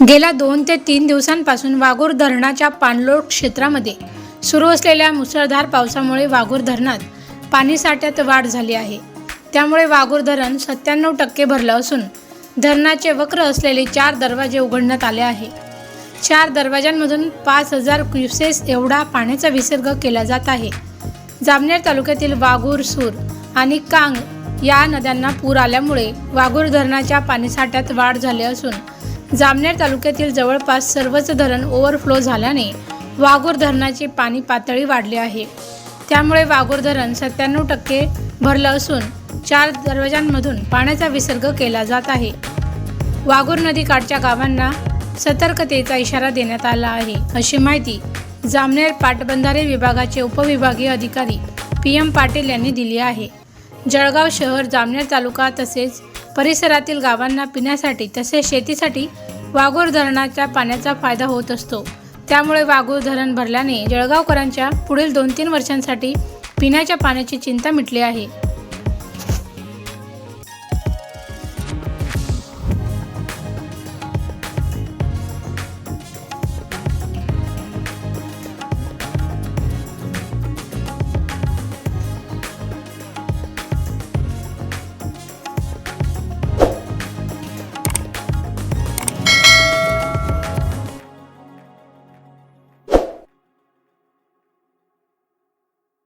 गेल्या दोन ते तीन दिवसांपासून वाघूर धरणाच्या पाणलोट क्षेत्रामध्ये सुरू असलेल्या मुसळधार पावसामुळे वाघूर धरणात पाणीसाठ्यात वाढ झाली आहे. त्यामुळे वाघूर धरण सत्त्याण्णव टक्के भरलं असून धरणाचे वक्र असलेले चार दरवाजे उघडण्यात आले आहे. चार दरवाजांमधून पाच हजार क्युसेस एवढा पाण्याचा विसर्ग केला जात आहे. जामनेर तालुक्यातील वाघूर सूर आणि कांग या नद्यांना पूर आल्यामुळे वाघूर धरणाच्या पाणीसाठ्यात वाढ झाली असून जामनेर तालुक्यातील जवळपास सर्वच धरण ओव्हरफ्लो झाल्याने वाघूर धरणाची पाणी पातळी वाढली आहे. त्यामुळे वाघूर धरण सत्त्याण्णव टक्के भरलं असून चार दरवाजांमधून पाण्याचा विसर्ग केला जात आहे. वाघूर नदीकाठच्या गावांना सतर्कतेचा इशारा देण्यात आला आहे अशी माहिती जामनेर पाटबंधारे विभागाचे उपविभागीय अधिकारी पी एम पाटील यांनी दिली आहे. जळगाव शहर जामनेर तालुका तसेच परिसरातील गावांना पिण्यासाठी तसेच शेतीसाठी वाघूर धरणाच्या पाण्याचा फायदा होत असतो. त्यामुळे वाघूर धरण भरल्याने जळगावकरांच्या पुढील दोन तीन वर्षांसाठी पिण्याच्या पाण्याची चिंता मिटली आहे.